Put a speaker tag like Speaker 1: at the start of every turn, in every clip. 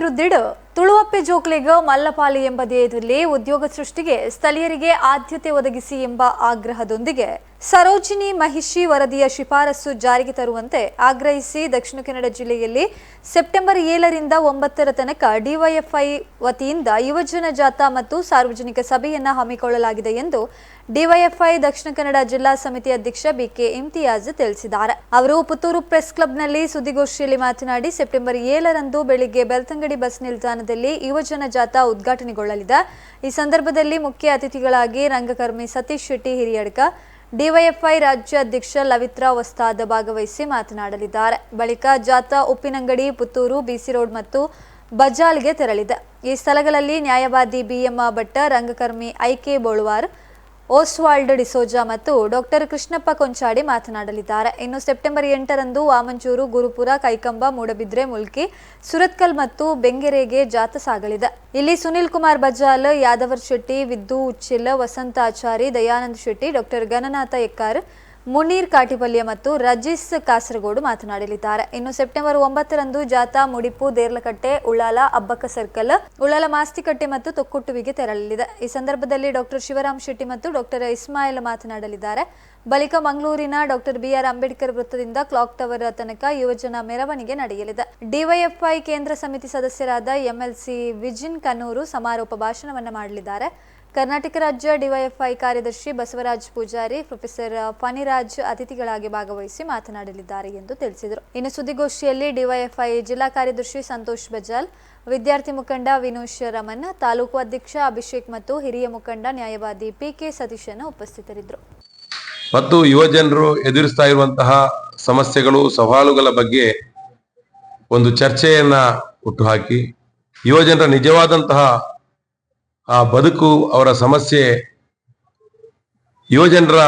Speaker 1: ಅಭಿವೃದ್ಧಿಡ್ ತುಳುವಪ್ಪೆ ಜೋಕ್ಲೆಗ ಮಲ್ಲಪಾಲಿ ಎಂಬ ಧ್ಯೇಯದಲ್ಲಿ ಉದ್ಯೋಗ ಸೃಷ್ಟಿಗೆ ಸ್ಥಳೀಯರಿಗೆ ಆದ್ಯತೆ ಒದಗಿಸಿ ಎಂಬ ಆಗ್ರಹದೊಂದಿಗೆ ಸರೋಜಿನಿ ಮಹಿಷಿ ವರದಿಯ ಶಿಫಾರಸು ಜಾರಿಗೆ ತರುವಂತೆ ಆಗ್ರಹಿಸಿ ದಕ್ಷಿಣ ಕನ್ನಡ ಜಿಲ್ಲೆಯಲ್ಲಿ ಸೆಪ್ಟೆಂಬರ್ ಏಳರಿಂದ ಒಂಬತ್ತರ ತನಕ ಡಿವೈಎಫ್ಐ ವತಿಯಿಂದ ಯುವಜನ ಜಾಥಾ ಮತ್ತು ಸಾರ್ವಜನಿಕ ಸಭೆಯನ್ನು ಹಮ್ಮಿಕೊಳ್ಳಲಾಗಿದೆ ಎಂದು ಡಿವೈಎಫ್ಐ ದಕ್ಷಿಣ ಕನ್ನಡ ಜಿಲ್ಲಾ ಸಮಿತಿ ಅಧ್ಯಕ್ಷ ಬಿಕೆ ಇಮ್ತಿಯಾಜ್ ತಿಳಿಸಿದ್ದಾರೆ. ಅವರು ಪುತ್ತೂರು ಪ್ರೆಸ್ ಕ್ಲಬ್ನಲ್ಲಿ ಸುದ್ದಿಗೋಷ್ಠಿಯಲ್ಲಿ ಮಾತನಾಡಿ, ಸೆಪ್ಟೆಂಬರ್ ಏಳರಂದು ಬೆಳಿಗ್ಗೆ ಬೆಳ್ತಂಗಡಿ ಬಸ್ ನಿಲ್ದಾಣದಲ್ಲಿ ಯುವಜನ ಜಾಥಾ ಉದ್ಘಾಟನೆಗೊಳ್ಳಲಿದೆ. ಈ ಸಂದರ್ಭದಲ್ಲಿ ಮುಖ್ಯ ಅತಿಥಿಗಳಾಗಿ ರಂಗಕರ್ಮಿ ಸತೀಶ್ ಶೆಟ್ಟಿ ಹಿರಿಯಡ್ಕ ಡಿವೈಎಫ್ಐ ರಾಜ್ಯ ಅಧ್ಯಕ್ಷ ಲವಿತ್ರಾ ವಸ್ತಾದ ಭಾಗವಹಿಸಿ ಮಾತನಾಡಲಿದ್ದಾರೆ. ಬಳಿಕ ಜಾಥಾ ಉಪ್ಪಿನಂಗಡಿ, ಪುತ್ತೂರು, ಬಿಸಿ ರೋಡ್ ಮತ್ತು ಬಜಾಲ್ಗೆ ತೆರಳಿದೆ. ಈ ಸ್ಥಳಗಳಲ್ಲಿ ನ್ಯಾಯವಾದಿ ಬಿಎಂ ಭಟ್ಟ ರಂಗಕರ್ಮಿ ಐಕೆ ಬೋಳುವಾರ್ ಓಸ್ವಾಲ್ಡ್ ಡಿಸೋಜಾ ಮತ್ತು ಡಾಕ್ಟರ್ ಕೃಷ್ಣಪ್ಪ ಕೊಂಚಾಡಿ ಮಾತನಾಡಲಿದ್ದಾರೆ. ಇನ್ನು ಸೆಪ್ಟೆಂಬರ್ ಎಂಟರಂದು ವಾಮಂಚೂರು, ಗುರುಪುರ, ಕೈಕಂಬ, ಮೂಡಬಿದ್ರೆ, ಮುಲ್ಕಿ, ಸುರತ್ಕಲ್ ಮತ್ತು ಬೆಂಗೆರೆಗೆ ಜಾಥಾ ಸಾಗಲಿದೆ. ಇಲ್ಲಿ ಸುನಿಲ್ ಕುಮಾರ್ ಬಜಾಲ್, ಯಾದವರ್ ಶೆಟ್ಟಿ ವಿದ್ದು ಉಚ್ಚಿಲ್, ವಸಂತ ಆಚಾರಿ, ದಯಾನಂದ್ ಶೆಟ್ಟಿ, ಡಾಕ್ಟರ್ ಗಣನಾಥ ಎಕ್ಕಾರ್ ಮುನೀರ್ ಕಾಟಿಪಲ್ಯ ಮತ್ತು ರಜಿಸ್ ಕಾಸರಗೋಡು ಮಾತನಾಡಲಿದ್ದಾರೆ. ಇನ್ನು ಸೆಪ್ಟೆಂಬರ್ ಒಂಬತ್ತರಂದು ಜಾಥಾ ಮುಡಿಪು ದೇರ್ಲಕಟ್ಟೆ, ಉಳ್ಳಾಲ, ಅಬ್ಬಕ್ಕ ಸರ್ಕಲ್, ಉಳ್ಳಾಲ ಮಾಸ್ತಿಕಟ್ಟೆ ಮತ್ತು ತೊಕ್ಕುಟ್ಟುವಿಗೆ ತೆರಳಲಿದೆ. ಈ ಸಂದರ್ಭದಲ್ಲಿ ಡಾಕ್ಟರ್ ಶಿವರಾಮ್ ಶೆಟ್ಟಿ ಮತ್ತು ಡಾಕ್ಟರ್ ಇಸ್ಮಾಯಿಲ್ ಮಾತನಾಡಲಿದ್ದಾರೆ. ಬಳಿಕ ಮಂಗಳೂರಿನ ಡಾಕ್ಟರ್ ಬಿಆರ್ ಅಂಬೇಡ್ಕರ್ ವೃತ್ತದಿಂದ ಕ್ಲಾಕ್ ಟವರ್ ತನಕ ಯುವಜನ ಮೆರವಣಿಗೆ ನಡೆಯಲಿದೆ. ಡಿವೈಎಫ್ಐ ಕೇಂದ್ರ ಸಮಿತಿ ಸದಸ್ಯರಾದ ಎಂಎಲ್ಸಿ ವಿಜಿನ್ ಕನ್ನೂರು ಸಮಾರೋಪ ಭಾಷಣವನ್ನು ಮಾಡಲಿದ್ದಾರೆ. ಕರ್ನಾಟಕ ರಾಜ್ಯ ಡಿವೈಎಫ್ಐ ಕಾರ್ಯದರ್ಶಿ ಬಸವರಾಜ್ ಪೂಜಾರಿ, ಪ್ರೊಫೆಸರ್ ಫಣಿರಾಜ್ ಅತಿಥಿಗಳಾಗಿ ಭಾಗವಹಿಸಿ ಮಾತನಾಡಲಿದ್ದಾರೆ ಎಂದು ತಿಳಿಸಿದರು. ಇನ್ನು ಸುದ್ದಿಗೋಷ್ಠಿಯಲ್ಲಿ ಡಿವೈಎಫ್ಐ ಜಿಲ್ಲಾ ಕಾರ್ಯದರ್ಶಿ ಸಂತೋಷ್ ಬಜಾಲ್, ವಿದ್ಯಾರ್ಥಿ ಮುಖಂಡ ವಿನೋಶ್ ರಮನ್ ತಾಲೂಕು ಅಧ್ಯಕ್ಷ ಅಭಿಷೇಕ್ ಮತ್ತು ಹಿರಿಯ ಮುಖಂಡ ನ್ಯಾಯವಾದಿ ಪಿಕೆ ಸತೀಶನ್ ಉಪಸ್ಥಿತರಿದ್ದರು.
Speaker 2: ಮತ್ತು ಯುವಜನರು ಎದುರಿಸ್ತಾ ಇರುವಂತಹ ಸಮಸ್ಯೆಗಳು, ಸವಾಲುಗಳ ಬಗ್ಗೆ ಒಂದು ಚರ್ಚೆಯನ್ನ ಹುಟ್ಟುಹಾಕಿ ಯುವಜನರ ನಿಜವಾದಂತಹ ಆ ಬದುಕು ಅವರ ಸಮಸ್ಯೆ ಯುವಜನರ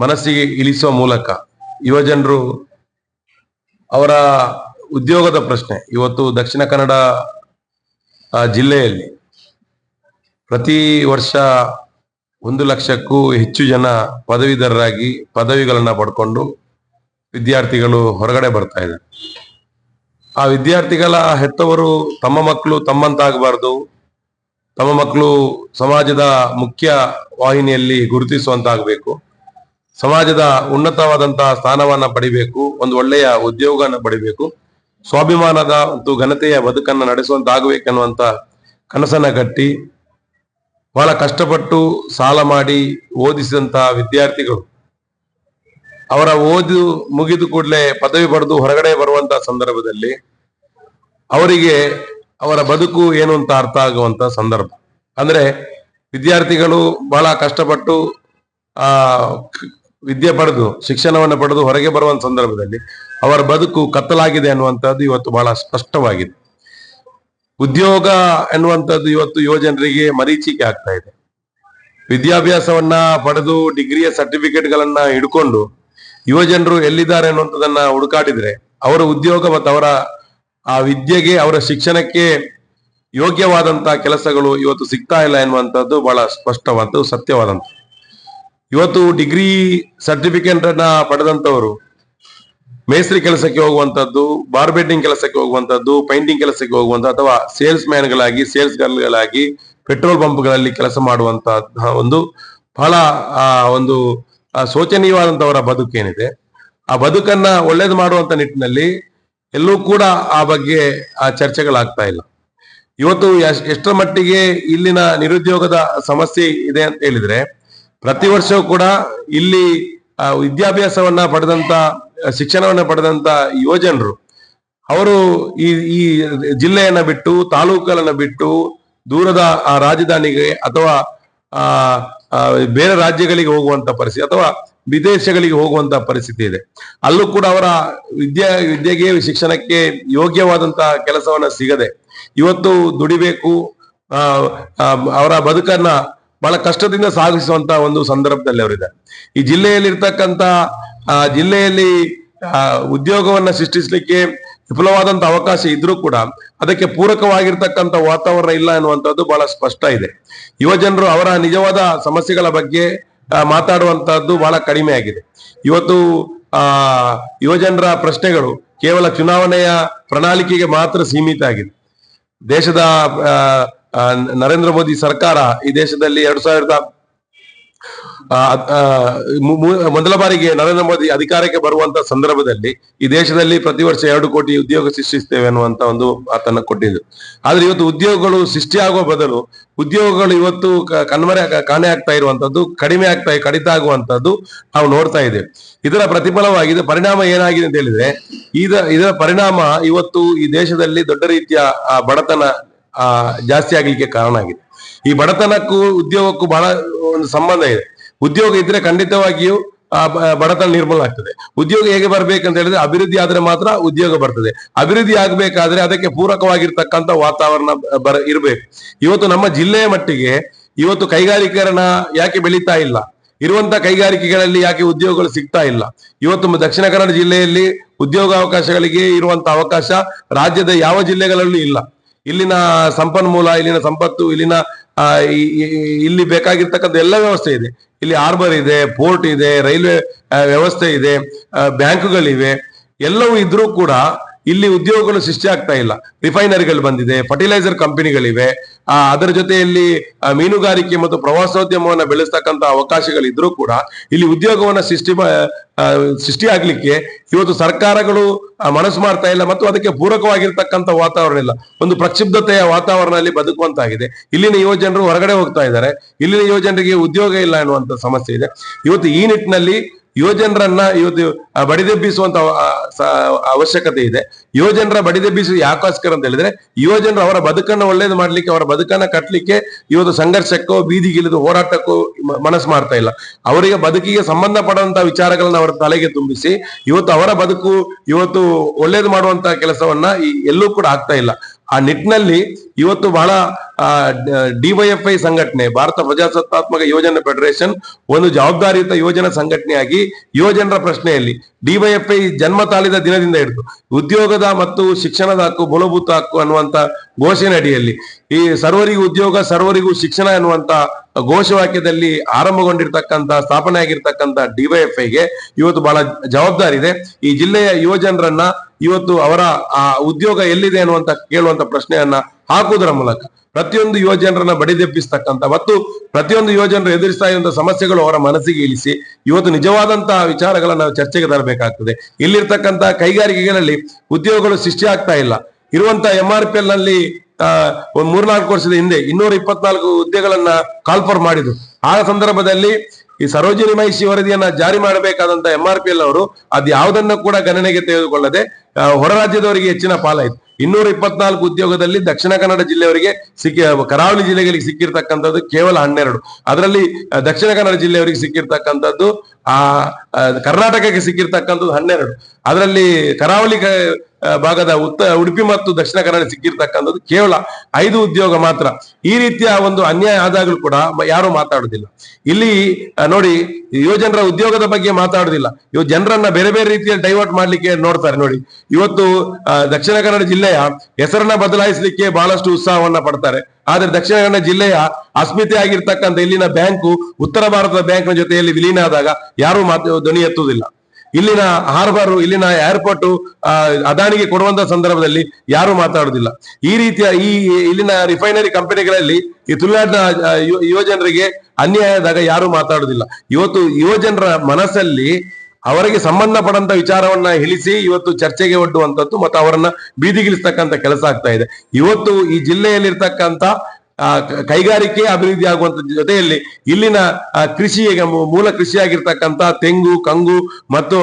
Speaker 2: ಮನಸ್ಸಿಗೆ ಇಳಿಸುವ ಮೂಲಕ ಯುವಜನರು ಅವರ ಉದ್ಯೋಗದ ಪ್ರಶ್ನೆ. ಇವತ್ತು ದಕ್ಷಿಣ ಕನ್ನಡ ಜಿಲ್ಲೆಯಲ್ಲಿ ಪ್ರತಿ ವರ್ಷ ಒಂದು ಲಕ್ಷಕ್ಕೂ ಹೆಚ್ಚು ಜನ ಪದವೀಧರರಾಗಿ ಪದವಿಗಳನ್ನ ಪಡ್ಕೊಂಡು ವಿದ್ಯಾರ್ಥಿಗಳು ಹೊರಗಡೆ ಬರ್ತಾ ಇದ್ದಾರೆ. ಆ ವಿದ್ಯಾರ್ಥಿಗಳ ಹೆತ್ತವರು ತಮ್ಮ ಮಕ್ಕಳು ತಮ್ಮಂತಾಗಬಾರ್ದು. ತಮ್ಮ ಮಕ್ಕಳು ಸಮಾಜದ ಮುಖ್ಯ ವಾಹಿನಿಯಲ್ಲಿ ಗುರುತಿಸುವಂತಾಗಬೇಕು. ಸಮಾಜದ ಉನ್ನತವಾದಂತಹ ಸ್ಥಾನವನ್ನ ಪಡಿಬೇಕು. ಒಂದು ಒಳ್ಳೆಯ ಉದ್ಯೋಗನ ಪಡಿಬೇಕು. ಸ್ವಾಭಿಮಾನದ ಮತ್ತು ಘನತೆಯ ಬದುಕನ್ನು ನಡೆಸುವಂತಾಗಬೇಕೆನ್ನುವಂತ ಕನಸನ್ನ ಕಟ್ಟಿ, ಬಹಳ ಕಷ್ಟಪಟ್ಟು ಸಾಲ ಮಾಡಿ ಓದಿಸಿದಂತಹ ವಿದ್ಯಾರ್ಥಿಗಳು. ಅವರ ಓದು ಮುಗಿದು ಕೂಡಲೇ ಪದವಿ ಪಡೆದು ಹೊರಗಡೆ ಬರುವಂತಹ ಸಂದರ್ಭದಲ್ಲಿ ಅವರಿಗೆ ಅವರ ಬದುಕು ಏನು ಅಂತ ಅರ್ಥ ಆಗುವಂತ ಸಂದರ್ಭ. ಅಂದ್ರೆ ವಿದ್ಯಾರ್ಥಿಗಳು ಬಹಳ ಕಷ್ಟಪಟ್ಟು, ಆ ವಿದ್ಯೆ ಪಡೆದು, ಶಿಕ್ಷಣವನ್ನು ಪಡೆದು ಹೊರಗೆ ಬರುವಂತ ಸಂದರ್ಭದಲ್ಲಿ ಅವರ ಬದುಕು ಕತ್ತಲಾಗಿದೆ ಅನ್ನುವಂಥದ್ದು ಇವತ್ತು ಬಹಳ ಸ್ಪಷ್ಟವಾಗಿದೆ. ಉದ್ಯೋಗ ಎನ್ನುವಂಥದ್ದು ಇವತ್ತು ಯುವಜನರಿಗೆ ಮರೀಚಿಕೆ ಆಗ್ತಾ ಇದೆ. ವಿದ್ಯಾಭ್ಯಾಸವನ್ನ ಪಡೆದು ಡಿಗ್ರಿಯ ಸರ್ಟಿಫಿಕೇಟ್ ಗಳನ್ನ ಹಿಡ್ಕೊಂಡು ಯುವಜನರು ಎಲ್ಲಿದ್ದಾರೆ ಅನ್ನುವಂಥದ್ದನ್ನ ಹುಡುಕಾಡಿದ್ರೆ, ಅವರ ಉದ್ಯೋಗ ಮತ್ತು ಅವರ ಆ ವಿದ್ಯೆಗೆ ಅವರ ಶಿಕ್ಷಣಕ್ಕೆ ಯೋಗ್ಯವಾದಂತಹ ಕೆಲಸಗಳು ಇವತ್ತು ಸಿಗ್ತಾ ಇಲ್ಲ ಎನ್ನುವಂಥದ್ದು ಬಹಳ ಸ್ಪಷ್ಟವಾದ್ದು ಸತ್ಯವಾದಂತ ಇವತ್ತು ಡಿಗ್ರಿ ಸರ್ಟಿಫಿಕೇಟ್ ಅನ್ನ ಪಡೆದಂತವರು ಮೇಸ್ತ್ರಿ ಕೆಲಸಕ್ಕೆ ಹೋಗುವಂಥದ್ದು ಬಾರ್ಬೆಡ್ಡಿಂಗ್ ಕೆಲಸಕ್ಕೆ ಹೋಗುವಂಥದ್ದು ಪೈಂಟಿಂಗ್ ಕೆಲಸಕ್ಕೆ ಹೋಗುವಂತ ಅಥವಾ ಸೇಲ್ಸ್ ಮ್ಯಾನ್ಗಳಾಗಿ ಸೇಲ್ಸ್ ಗರ್ಲ್ಗಳಾಗಿ ಪೆಟ್ರೋಲ್ ಪಂಪ್ಗಳಲ್ಲಿ ಕೆಲಸ ಮಾಡುವಂತಹ ಒಂದು ಬಹಳ ಒಂದು ಆ, ಶೋಚನೀಯವಾದಂತವರ ಬದುಕೇನಿದೆ. ಆ ಬದುಕನ್ನ ಒಳ್ಳೇದು ಮಾಡುವಂತ ನಿಟ್ಟಿನಲ್ಲಿ ಎಲ್ಲೂ ಕೂಡ ಆ ಬಗ್ಗೆ ಆ ಚರ್ಚೆಗಳಾಗ್ತಾ ಇಲ್ಲ. ಇವತ್ತು ಎಷ್ಟರ ಮಟ್ಟಿಗೆ ಇಲ್ಲಿನ ನಿರುದ್ಯೋಗದ ಸಮಸ್ಯೆ ಇದೆ ಅಂತ ಹೇಳಿದ್ರೆ ಪ್ರತಿ ವರ್ಷವೂ ಕೂಡ ಇಲ್ಲಿ ವಿದ್ಯಾಭ್ಯಾಸವನ್ನ ಪಡೆದಂತ ಶಿಕ್ಷಣವನ್ನ ಪಡೆದಂತ ಯುವಜನರು ಅವರು ಈ ಈ ಜಿಲ್ಲೆಯನ್ನ ಬಿಟ್ಟು ತಾಲೂಕುಗಳನ್ನ ಬಿಟ್ಟು ದೂರದ ರಾಜಧಾನಿಗೆ ಅಥವಾ ಆ, ಬೇರೆ ರಾಜ್ಯಗಳಿಗೆ ಹೋಗುವಂತ ಪರಿಸ್ಥಿತಿ ಅಥವಾ ವಿದೇಶಗಳಿಗೆ ಹೋಗುವಂತ ಪರಿಸ್ಥಿತಿ ಇದೆ. ಅಲ್ಲೂ ಕೂಡ ಅವರ ವಿದ್ಯಾ, ವಿದ್ಯೆಗೆ ಶಿಕ್ಷಣಕ್ಕೆ ಯೋಗ್ಯವಾದಂತಹ ಕೆಲಸವನ್ನ ಸಿಗದೆ ಇವತ್ತು ದುಡಿಬೇಕು ಅವರ ಬದುಕನ್ನ ಬಹಳ ಕಷ್ಟದಿಂದ ಸಾಗಿಸುವಂತ ಒಂದು ಸಂದರ್ಭದಲ್ಲಿ ಅವರಿದೆ ಈ ಜಿಲ್ಲೆಯಲ್ಲಿರ್ತಕ್ಕಂತ ಜಿಲ್ಲೆಯಲ್ಲಿ ಉದ್ಯೋಗವನ್ನ ಸೃಷ್ಟಿಸಲಿಕ್ಕೆ ವಿಫಲವಾದಂತ ಅವಕಾಶ ಇದ್ರೂ ಕೂಡ ಅದಕ್ಕೆ ಪೂರಕವಾಗಿರ್ತಕ್ಕಂಥ ವಾತಾವರಣ ಇಲ್ಲ ಎನ್ನುವಂಥದ್ದು ಬಹಳ ಸ್ಪಷ್ಟ ಇದೆ. ಯುವಜನರು ಅವರ ನಿಜವಾದ ಸಮಸ್ಯೆಗಳ ಬಗ್ಗೆ ಮಾತಾಡುವಂತಹದ್ದು ಬಹಳ ಕಡಿಮೆ ಆಗಿದೆ. ಇವತ್ತು, ಆ, ಯುವಜನರ ಪ್ರಶ್ನೆಗಳು ಕೇವಲ ಚುನಾವಣೆಯ ಪ್ರಣಾಳಿಕೆಗೆ ಮಾತ್ರ ಸೀಮಿತ ಆಗಿದೆ. ದೇಶದ ನರೇಂದ್ರ ಮೋದಿ ಸರ್ಕಾರ ಈ ದೇಶದಲ್ಲಿ ಎರಡ್ ಸಾವಿರದ ಮೊದಲ ಬಾರಿಗೆ ನರೇಂದ್ರ ಮೋದಿ ಅಧಿಕಾರಕ್ಕೆ ಬರುವಂತ ಸಂದರ್ಭದಲ್ಲಿ ಈ ದೇಶದಲ್ಲಿ ಪ್ರತಿ ವರ್ಷ ಎರಡು ಕೋಟಿ ಉದ್ಯೋಗ ಸೃಷ್ಟಿಸ್ತೇವೆ ಅನ್ನುವಂತ ಒಂದು ಮಾತನ್ನ ಕೊಟ್ಟಿದ್ರು. ಆದ್ರೆ ಇವತ್ತು ಉದ್ಯೋಗಗಳು ಸೃಷ್ಟಿಯಾಗುವ ಬದಲು ಉದ್ಯೋಗಗಳು ಇವತ್ತು ಕಣ್ಮರೆ ಕಾಣೆ ಆಗ್ತಾ ಇರುವಂತದ್ದು ಕಡಿಮೆ ಆಗ್ತಾ ಕಡಿತ ಆಗುವಂತದ್ದು ನಾವು ನೋಡ್ತಾ ಇದ್ದೇವೆ. ಇದರ ಪ್ರತಿಫಲವಾಗಿ ಪರಿಣಾಮ ಏನಾಗಿದೆ ಅಂತ ಹೇಳಿದ್ರೆ ಇದ ಇದರ ಪರಿಣಾಮ ಇವತ್ತು ಈ ದೇಶದಲ್ಲಿ ದೊಡ್ಡ ರೀತಿಯ ಬಡತನ ಆ, ಜಾಸ್ತಿ ಆಗ್ಲಿಕ್ಕೆ ಕಾರಣ ಆಗಿದೆ. ಈ ಬಡತನಕ್ಕೂ ಉದ್ಯೋಗಕ್ಕೂ ಬಹಳ ಒಂದು ಸಂಬಂಧ ಇದೆ. ಉದ್ಯೋಗ ಇದ್ರೆ ಖಂಡಿತವಾಗಿಯೂ ಬಡತನ ನಿರ್ಮೂಲ ಆಗ್ತದೆ. ಉದ್ಯೋಗ ಹೇಗೆ ಬರ್ಬೇಕಂತ ಹೇಳಿದ್ರೆ ಅಭಿವೃದ್ಧಿ ಆದ್ರೆ ಮಾತ್ರ ಉದ್ಯೋಗ ಬರ್ತದೆ. ಅಭಿವೃದ್ಧಿ ಆಗ್ಬೇಕಾದ್ರೆ ಅದಕ್ಕೆ ಪೂರಕವಾಗಿರ್ತಕ್ಕಂಥ ವಾತಾವರಣ ಬರ, ಇರಬೇಕು. ಇವತ್ತು ನಮ್ಮ ಜಿಲ್ಲೆಯ ಮಟ್ಟಿಗೆ ಇವತ್ತು ಕೈಗಾರಿಕರಣ ಯಾಕೆ ಬೆಳೀತಾ ಇಲ್ಲ? ಇರುವಂತ ಕೈಗಾರಿಕೆಗಳಲ್ಲಿ ಯಾಕೆ ಉದ್ಯೋಗಗಳು ಸಿಗ್ತಾ ಇಲ್ಲ? ಇವತ್ತು ದಕ್ಷಿಣ ಕನ್ನಡ ಜಿಲ್ಲೆಯಲ್ಲಿ ಉದ್ಯೋಗಾವಕಾಶಗಳಿಗೆ ಇರುವಂತ ಅವಕಾಶ ರಾಜ್ಯದ ಯಾವ ಜಿಲ್ಲೆಗಳಲ್ಲೂ ಇಲ್ಲ. ಇಲ್ಲಿನ ಸಂಪನ್ಮೂಲ, ಇಲ್ಲಿನ ಸಂಪತ್ತು, ಇಲ್ಲಿನ ಇಲ್ಲಿ ಬೇಕಾಗಿರ್ತಕ್ಕಂಥ ಎಲ್ಲ ವ್ಯವಸ್ಥೆ ಇದೆ. ಇಲ್ಲಿ ಹಾರ್ಬರ್ ಇದೆ ಪೋರ್ಟ್ ಇದೆ, ರೈಲ್ವೆ ವ್ಯವಸ್ಥೆ ಇದೆ ಬ್ಯಾಂಕುಗಳಿವೆ. ಎಲ್ಲವೂ ಇದ್ರೂ ಕೂಡ ಇಲ್ಲಿ ಉದ್ಯೋಗಗಳು ಸೃಷ್ಟಿ ಆಗ್ತಾ ಇಲ್ಲ. ರಿಫೈನರಿಗಳು ಬಂದಿದೆ ಫರ್ಟಿಲೈಸರ್ ಕಂಪನಿಗಳಿವೆ ಅದರ ಜೊತೆಯಲ್ಲಿ ಮೀನುಗಾರಿಕೆ ಮತ್ತು ಪ್ರವಾಸೋದ್ಯಮವನ್ನ ಬೆಳೆಸ್ತಕ್ಕಂಥ ಅವಕಾಶಗಳಿದ್ರೂ ಕೂಡ ಇಲ್ಲಿ ಉದ್ಯೋಗವನ್ನ ಸೃಷ್ಟಿ ಸೃಷ್ಟಿ ಆಗ್ಲಿಕ್ಕೆ ಇವತ್ತು ಸರ್ಕಾರಗಳು ಮನಸ್ಸು ಮಾಡ್ತಾ ಇಲ್ಲ ಮತ್ತು ಅದಕ್ಕೆ ಪೂರಕವಾಗಿರ್ತಕ್ಕಂಥ ವಾತಾವರಣ ಇಲ್ಲ. ಒಂದು ಪ್ರಕ್ಷುಬ್ಧತೆಯ ವಾತಾವರಣದಲ್ಲಿ ಬದುಕುವಂತಾಗಿದೆ. ಇಲ್ಲಿನ ಯುವಜನರು ಹೊರಗಡೆ ಹೋಗ್ತಾ ಇದ್ದಾರೆ. ಇಲ್ಲಿನ ಯುವಜನರಿಗೆ ಉದ್ಯೋಗ ಇಲ್ಲ ಎನ್ನುವಂತ ಸಮಸ್ಯೆ ಇದೆ. ಇವತ್ತು ಈ ನಿಟ್ಟಿನಲ್ಲಿ ಯುವಜನರನ್ನ ಇವತ್ತು ಬಡಿದೆಬ್ಬಿಸುವಂತ ಅವಶ್ಯಕತೆ ಇದೆ. ಯುವಜನರ ಬಡಿದೆಬ್ಬಿಸುವ ಯಾಕೋಸ್ಕರ ಅಂತ ಹೇಳಿದ್ರೆ, ಯುವಜನರು ಅವರ ಬದುಕನ್ನು ಒಳ್ಳೇದು ಮಾಡ್ಲಿಕ್ಕೆ, ಅವರ ಬದುಕನ್ನ ಕಟ್ಟಲಿಕ್ಕೆ ಇವತ್ತು ಸಂಘರ್ಷಕ್ಕೋ, ಬೀದಿಗಿಳಿದು ಹೋರಾಟಕ್ಕೋ ಮನಸ್ಸು ಮಾಡ್ತಾ ಇಲ್ಲ. ಅವರಿಗೆ ಬದುಕಿಗೆ ಸಂಬಂಧಪಡುವಂತ ವಿಚಾರಗಳನ್ನ ಅವರ ತಲೆಗೆ ತುಂಬಿಸಿ, ಇವತ್ತು ಅವರ ಬದುಕು ಇವತ್ತು ಒಳ್ಳೇದು ಮಾಡುವಂತ ಕೆಲಸವನ್ನ ಎಲ್ಲೂ ಕೂಡ ಆಗ್ತಾ ಇಲ್ಲ. ಆ ನಿಟ್ಟಿನಲ್ಲಿ ಇವತ್ತು ಬಹಳ ಡಿವೈಎಫ್ಐ ಸಂಘಟನೆ, ಭಾರತ ಪ್ರಜಾಸತ್ತಾತ್ಮಕ ಯೋಜನಾ ಫೆಡರೇಷನ್ ಒಂದು ಜವಾಬ್ದಾರಿಯುತ ಯೋಜನಾ ಸಂಘಟನೆಯಾಗಿ ಯುವಜನರ ಪ್ರಶ್ನೆಯಲ್ಲಿ ಡಿವೈಎಫ್ಐ ಜನ್ಮ ತಾಳಿದ ದಿನದಿಂದ ಹಿಡಿದು ಉದ್ಯೋಗದ ಮತ್ತು ಶಿಕ್ಷಣದ ಹಕ್ಕು, ಮೂಲಭೂತ ಹಕ್ಕು ಅನ್ನುವಂತ ಘೋಷಣೆ ಅಡಿಯಲ್ಲಿ ಈ ಸರ್ವರಿಗೂ ಉದ್ಯೋಗ, ಸರ್ವರಿಗೂ ಶಿಕ್ಷಣ ಅನ್ನುವಂತ ಘೋಷವಾಕ್ಯದಲ್ಲಿ ಆರಂಭಗೊಂಡಿರ್ತಕ್ಕಂಥ ಸ್ಥಾಪನೆ ಆಗಿರ್ತಕ್ಕಂತ ಡಿವೈಎಫ್ಐಗೆ ಇವತ್ತು ಬಹಳ ಜವಾಬ್ದಾರಿ ಇದೆ. ಈ ಜಿಲ್ಲೆಯ ಯುವಜನರನ್ನ ಇವತ್ತು ಅವರ, ಆ, ಉದ್ಯೋಗ ಎಲ್ಲಿದೆ ಅನ್ನುವಂತ ಕೇಳುವಂತ ಪ್ರಶ್ನೆಯನ್ನ ಹಾಕುವುದರ ಮೂಲಕ ಪ್ರತಿಯೊಂದು ಯುವಜನರನ್ನ ಬಡಿದೆಬ್ಬಿಸ್ತಕ್ಕಂಥ ಮತ್ತು ಪ್ರತಿಯೊಂದು ಯುವಜನರು ಎದುರಿಸ್ತಾ ಇರುವಂತಹ ಸಮಸ್ಯೆಗಳು ಅವರ ಮನಸ್ಸಿಗೆ ಇಳಿಸಿ ಇವತ್ತು ನಿಜವಾದಂತಹ ವಿಚಾರಗಳನ್ನ ಚರ್ಚೆಗೆ ತರಬೇಕಾಗ್ತದೆ. ಇಲ್ಲಿರ್ತಕ್ಕಂತಹ ಕೈಗಾರಿಕೆಗಳಲ್ಲಿ ಉದ್ಯೋಗಗಳು ಸೃಷ್ಟಿ ಆಗ್ತಾ ಇಲ್ಲ. ಇರುವಂತಹ ಎಂ ಆರ್ ಪಿ ಎಲ್ನಲ್ಲಿ ಒಂದ್ ಮೂರ್ನಾಲ್ಕು ವರ್ಷದ ಹಿಂದೆ ಇನ್ನೂರ ಇಪ್ಪತ್ನಾಲ್ಕು ಹುದ್ದೆಗಳನ್ನ ಕಾಲ್ಫರ್ ಮಾಡಿದ್ರು. ಆ ಸಂದರ್ಭದಲ್ಲಿ ಈ ಸರೋಜಿನಿ ಮಹಿಷಿ ವರದಿಯನ್ನ ಜಾರಿ ಮಾಡಬೇಕಾದಂತ ಎಂ ಆರ್ ಪಿ ಎಲ್ ಅವರು ಅದ್ ಯಾವುದನ್ನ ಕೂಡ ಗಣನೆಗೆ ತೆಗೆದುಕೊಳ್ಳದೆ ಹೊರ ರಾಜ್ಯದವರಿಗೆ ಹೆಚ್ಚಿನ ಪಾಲಾಯ್ತು. ಇನ್ನೂರ ಇಪ್ಪತ್ನಾಲ್ಕು ಉದ್ಯೋಗದಲ್ಲಿ ದಕ್ಷಿಣ ಕನ್ನಡ ಜಿಲ್ಲೆಯವರಿಗೆ ಸಿಕ್ಕಿ ಕರಾವಳಿ ಜಿಲ್ಲೆಗಳಿಗೆ ಸಿಕ್ಕಿರ್ತಕ್ಕಂಥದ್ದು ಕೇವಲ ಹನ್ನೆರಡು. ಅದರಲ್ಲಿ ದಕ್ಷಿಣ ಕನ್ನಡ ಜಿಲ್ಲೆಯವರಿಗೆ ಸಿಕ್ಕಿರ್ತಕ್ಕಂಥದ್ದು ಆ ಕರ್ನಾಟಕಕ್ಕೆ ಸಿಕ್ಕಿರ್ತಕ್ಕಂಥದ್ದು ಹನ್ನೆರಡು. ಅದರಲ್ಲಿ ಕರಾವಳಿ ಭಾಗದ ಉತ್ತ, ಉಡುಪಿ ಮತ್ತು ದಕ್ಷಿಣ ಕನ್ನಡ ಸಿಕ್ಕಿರ್ತಕ್ಕಂಥದ್ದು ಕೇವಲ ಐದು ಉದ್ಯೋಗ ಮಾತ್ರ. ಈ ರೀತಿಯ ಒಂದು ಅನ್ಯಾಯ ಆದಾಗಲೂ ಕೂಡ ಯಾರು ಮಾತಾಡುದಿಲ್ಲ. ಇಲ್ಲಿ ನೋಡಿ ಯುವಜನರ ಉದ್ಯೋಗದ ಬಗ್ಗೆ ಮಾತಾಡುದಿಲ್ಲ. ಇವ ಜನರನ್ನ ಬೇರೆ ಬೇರೆ ರೀತಿಯಲ್ಲಿ ಡೈವರ್ಟ್ ಮಾಡ್ಲಿಕ್ಕೆ ನೋಡ್ತಾರೆ ನೋಡಿ. ಇವತ್ತು ದಕ್ಷಿಣ ಕನ್ನಡ ಜಿಲ್ಲೆಯ ಹೆಸರನ್ನ ಬದಲಾಯಿಸಲಿಕ್ಕೆ ಬಹಳಷ್ಟು ಉತ್ಸಾಹವನ್ನ ಪಡ್ತಾರೆ. ಆದ್ರೆ ದಕ್ಷಿಣ ಕನ್ನಡ ಜಿಲ್ಲೆಯ ಅಸ್ಮಿತೆ ಆಗಿರ್ತಕ್ಕಂಥ ಇಲ್ಲಿನ ಬ್ಯಾಂಕು ಉತ್ತರ ಭಾರತದ ಬ್ಯಾಂಕ್ನ ಜೊತೆಯಲ್ಲಿ ವಿಲೀನ ಆದಾಗ ಯಾರು ಮಾತು ಧ್ವನಿ ಎತ್ತುವುದಿಲ್ಲ. ಇಲ್ಲಿನ ಹಾರ್ಬರ್ ಇಲ್ಲಿನ ಏರ್ಪೋರ್ಟ್ ಅದಾನಿಗೆ ಕೊಡುವಂತ ಸಂದರ್ಭದಲ್ಲಿ ಯಾರು ಮಾತಾಡುದಿಲ್ಲ ಈ ರೀತಿಯ ಈ ಇಲ್ಲಿನ ರಿಫೈನರಿ ಕಂಪನಿಗಳಲ್ಲಿ ಈ ತುಳುನಾಡಿನ ಯುವ- ಯುವಜನರಿಗೆ ಅನ್ಯಾಯ ಆದಾಗ ಯಾರು ಮಾತಾಡುದಿಲ್ಲ ಇವತ್ತು ಯುವಜನರ ಮನಸ್ಸಲ್ಲಿ ಅವರಿಗೆ ಸಂಬಂಧಪಡಂತ ವಿಚಾರವನ್ನ ಇಳಿಸಿ ಇವತ್ತು ಚರ್ಚೆಗೆ ಒಡ್ಡುವಂತದ್ದು ಮತ್ತು ಅವರನ್ನ ಬೀದಿಗಿಳಿಸ್ತಕ್ಕಂಥ ಕೆಲಸ ಆಗ್ತಾ ಇದೆ. ಇವತ್ತು ಈ ಜಿಲ್ಲೆಯಲ್ಲಿರ್ತಕ್ಕಂಥ ಕೈಗಾರಿಕೆ ಅಭಿವೃದ್ಧಿ ಆಗುವಂತ ಜೊತೆಯಲ್ಲಿ ಇಲ್ಲಿನ ಕೃಷಿಗೆ ಮೂಲ ಕೃಷಿಯಾಗಿರ್ತಕ್ಕಂಥ ತೆಂಗು, ಕಂಗು ಮತ್ತು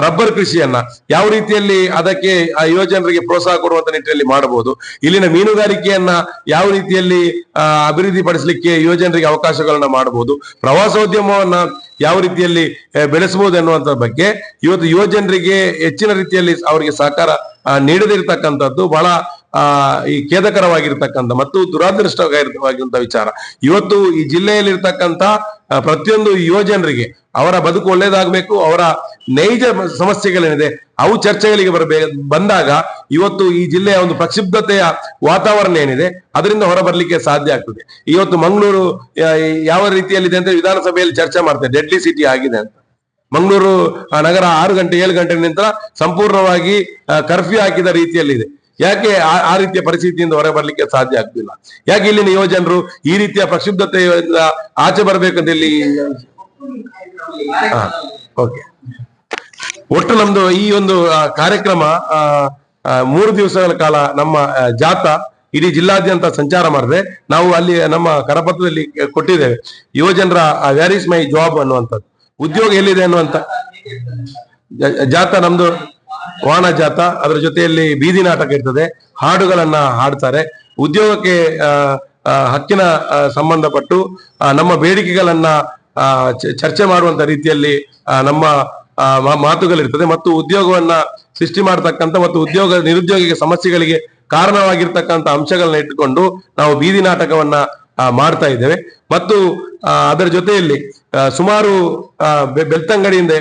Speaker 2: ರಬ್ಬರ್ ಕೃಷಿಯನ್ನ ಯಾವ ರೀತಿಯಲ್ಲಿ ಅದಕ್ಕೆ, ಆ, ಯುವಜನರಿಗೆ ಪ್ರೋತ್ಸಾಹ ಕೊಡುವಂತ ನಿಟ್ಟಿನಲ್ಲಿ ಮಾಡಬಹುದು. ಇಲ್ಲಿನ ಮೀನುಗಾರಿಕೆಯನ್ನ ಯಾವ ರೀತಿಯಲ್ಲಿ ಅಭಿವೃದ್ಧಿ ಪಡಿಸಲಿಕ್ಕೆ ಯುವಜನರಿಗೆ ಅವಕಾಶಗಳನ್ನ ಮಾಡಬಹುದು. ಪ್ರವಾಸೋದ್ಯಮವನ್ನ ಯಾವ ರೀತಿಯಲ್ಲಿ ಬೆಳೆಸಬಹುದು ಅನ್ನುವಂತ ಬಗ್ಗೆ ಇವತ್ತು ಯುವಜನರಿಗೆ ಹೆಚ್ಚಿನ ರೀತಿಯಲ್ಲಿ ಅವರಿಗೆ ಸಹಕಾರ ನೀಡದಿರ್ತಕ್ಕಂಥದ್ದು ಬಹಳ ಆ, ಈ ಖೇದಕರವಾಗಿರ್ತಕ್ಕಂಥ ಮತ್ತು ದುರಾದೃಷ್ಟವಾಗಿರುವಂತಹ ವಿಚಾರ. ಇವತ್ತು ಈ ಜಿಲ್ಲೆಯಲ್ಲಿರ್ತಕ್ಕಂಥ ಪ್ರತಿಯೊಂದು ಯುವಜನರಿಗೆ ಅವರ ಬದುಕು ಒಳ್ಳೇದಾಗಬೇಕು, ಅವರ ನೈಜ ಸಮಸ್ಯೆಗಳೇನಿದೆ, ಅವು ಚರ್ಚೆಗಳಿಗೆ ಬರಬೇ, ಬಂದಾಗ ಇವತ್ತು ಈ ಜಿಲ್ಲೆಯ ಒಂದು ಪ್ರಕ್ಷುಬ್ಧತೆಯ ವಾತಾವರಣ ಏನಿದೆ, ಅದರಿಂದ ಹೊರಬರಲಿಕ್ಕೆ ಸಾಧ್ಯ ಆಗ್ತದೆ. ಇವತ್ತು ಮಂಗಳೂರು ಯಾವ ರೀತಿಯಲ್ಲಿದೆ ಅಂತ ವಿಧಾನಸಭೆಯಲ್ಲಿ ಚರ್ಚೆ ಮಾಡ್ತಾರೆ, ಡೆಡ್ಲಿ ಸಿಟಿ ಆಗಿದೆ ಅಂತ. ಮಂಗಳೂರು ನಗರ ಆರು ಗಂಟೆ, ಏಳು ಗಂಟೆ ನಂತರ ಸಂಪೂರ್ಣವಾಗಿ ಕರ್ಫ್ಯೂ ಹಾಕಿದ ರೀತಿಯಲ್ಲಿದೆ. ಯಾಕೆ ಆ- ರೀತಿಯ ಪರಿಸ್ಥಿತಿಯಿಂದ ಹೊರ ಬರಲಿಕ್ಕೆ ಸಾಧ್ಯ ಆಗ್ತಿಲ್ಲ? ಯಾಕೆ ಇಲ್ಲಿನ ಯುವಜನರು ಈ ರೀತಿಯ ಪ್ರಕ್ಷುಬ್ಧತೆಯಿಂದ ಆಚೆ ಬರ್ಬೇಕಂತ ಇಲ್ಲಿ ಓಕೆ ಒಟ್ಟು ನಮ್ದು ಈ ಒಂದು ಕಾರ್ಯಕ್ರಮ ಮೂರು ದಿವಸಗಳ ಕಾಲ ನಮ್ಮ ಜಾತ ಜಾಥಾ ಇಡೀ ಜಿಲ್ಲಾದ್ಯಂತ ಸಂಚಾರ ಮಾಡಿದೆ. ನಾವು ಅಲ್ಲಿ ನಮ್ಮ ಕರಪತ್ರದಲ್ಲಿ ಕೊಟ್ಟಿದ್ದೇವೆ. ಯುವಜನರ ವ್ಯಾರ್ ಇಸ್ ಮೈ ಜಾಬ್ ಅನ್ನುವಂಥದ್ದು. ಉದ್ಯೋಗ ಎಲ್ಲಿದೆ ಅನ್ನುವಂತ ಜಾತ ನಮ್ದು ವಾಹನ ಜಾತ, ಅದರ ಜೊತೆಯಲ್ಲಿ ಬೀದಿ ನಾಟಕ ಇರ್ತದೆ. ಹಾಡುಗಳನ್ನ ಹಾಡ್ತಾರೆ. ಉದ್ಯೋಗಕ್ಕೆ ಹಕ್ಕಿನ ಸಂಬಂಧಪಟ್ಟು ನಮ್ಮ ಬೇಡಿಕೆಗಳನ್ನ ಚರ್ಚೆ ಮಾಡುವಂತ ರೀತಿಯಲ್ಲಿ ನಮ್ಮ ಮಾತುಗಳಿರ್ತದೆ. ಮತ್ತು ಉದ್ಯೋಗವನ್ನ ಸೃಷ್ಟಿ ಮಾಡತಕ್ಕಂಥ ಮತ್ತು ಉದ್ಯೋಗ, ನಿರುದ್ಯೋಗಿಗೆ ಸಮಸ್ಯೆಗಳಿಗೆ ಕಾರಣವಾಗಿರ್ತಕ್ಕಂಥ ಅಂಶಗಳನ್ನ ಇಟ್ಟುಕೊಂಡು ನಾವು ಬೀದಿ ನಾಟಕವನ್ನ ಮಾಡ್ತಾ ಇದ್ದೇವೆ. ಮತ್ತು ಅದರ ಜೊತೆಯಲ್ಲಿ ಸುಮಾರು ಬೆಳ್ತಂಗಡಿಯಿಂದ